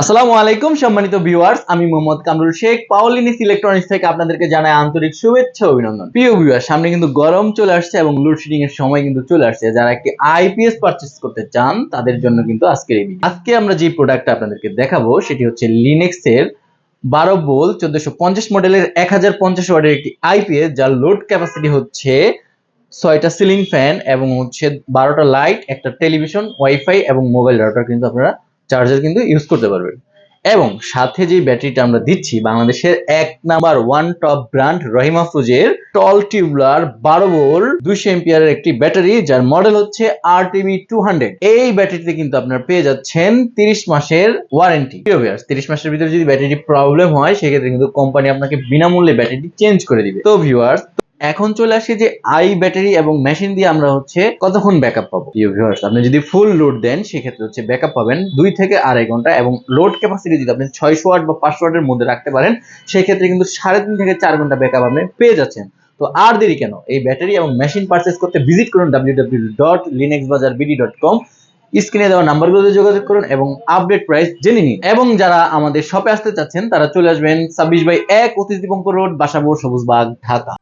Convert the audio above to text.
আসসালামু আলাইকুম, সম্মানিত ভিউয়ার্স আমি মোহাম্মদ কামরুল শেখ পাওলিনিস ইলেকট্রনিক্স থেকে আপনাদেরকে জানাই আন্তরিক শুভেচ্ছা অভিনন্দন। প্রিয় ভিউয়ার সামনে কিন্তু গরম চলে আসছে এবং লোডশেডিং এর সময় কিন্তু চলে আসছে। যারা একটি আইপিএস পারচেস করতে চান, তাদের জন্য কিন্তু আজকের এই আজকে আমরা যে প্রোডাক্টটা আপনাদেরকে দেখাবো, সেটি হচ্ছে লিনেক্স এর বারো বোল চোদ্দশো পঞ্চাশ মডেলের এক হাজার পঞ্চাশ ওয়াটের একটি আইপিএস যার লোড ক্যাপাসিটি হচ্ছে ছয়টা সিলিং ফ্যান এবং হচ্ছে বারোটা লাইট একটা টেলিভিশন ওয়াইফাই এবং মোবাইল রাউটার কিন্তু আপনারা চার্জার কিন্তু ইউজ করতে পারবেন এবং সাথে যে ব্যাটারিটা আমরা দিচ্ছি, বাংলাদেশের এক number one top brand Rahima ফুজের tall tubular বারো ভোল দুইশো এমপিয়ারের একটি ব্যাটারি, যার মডেল হচ্ছে আর টিভি টু হান্ড্রেড এই ব্যাটারিতে কিন্তু আপনারা পেয়ে যাচ্ছেন তিরিশ মাসের ওয়ারেন্টি তিরিশ মাসের ভিতরে যদি ব্যাটারি প্রবলেম হয়, সেক্ষেত্রে কিন্তু কোম্পানি আপনাকে বিনামূল্যে ব্যাটারিটি চেঞ্জ করে দিবে। তো ভিউয়ার্স এখন চলে আসি যে আই ব্যাটারি এবং মেশিন দিয়ে আমরা হচ্ছে কতক্ষণ ব্যাকআপ পাবো? ভিউয়ার্স আপনি যদি ফুল লোড দেন, সেক্ষেত্রে হচ্ছে ব্যাকআপ পাবেন দুই থেকে আড়াই ঘণ্টা এবং লোড ক্যাপাসিটি যদি আপনি ছয়শো ওয়াট বা পাঁচশো ওয়াটের মধ্যে রাখতে পারেন, সেক্ষেত্রে কিন্তু সাড়ে তিন থেকে চার ঘণ্টা ব্যাকআপ আপনি পেয়ে যাচ্ছেন। তো আর দেরি কেন? এই ব্যাটারি এবং মেশিন পারচেস করতে ভিজিট করুন ডাব্লিউ স্ক্রিনে দেওয়া নাম্বারগুলোতে যোগাযোগ করুন এবং আপডেট প্রাইস জেনে নিন। এবং যারা আমাদের শপে আসতে চাচ্ছেন, তারা চলে আসবেন ছাব্বিশ বাই এক দীপঙ্কর রোড বাসাবোর সবুজবাগ ঢাকা।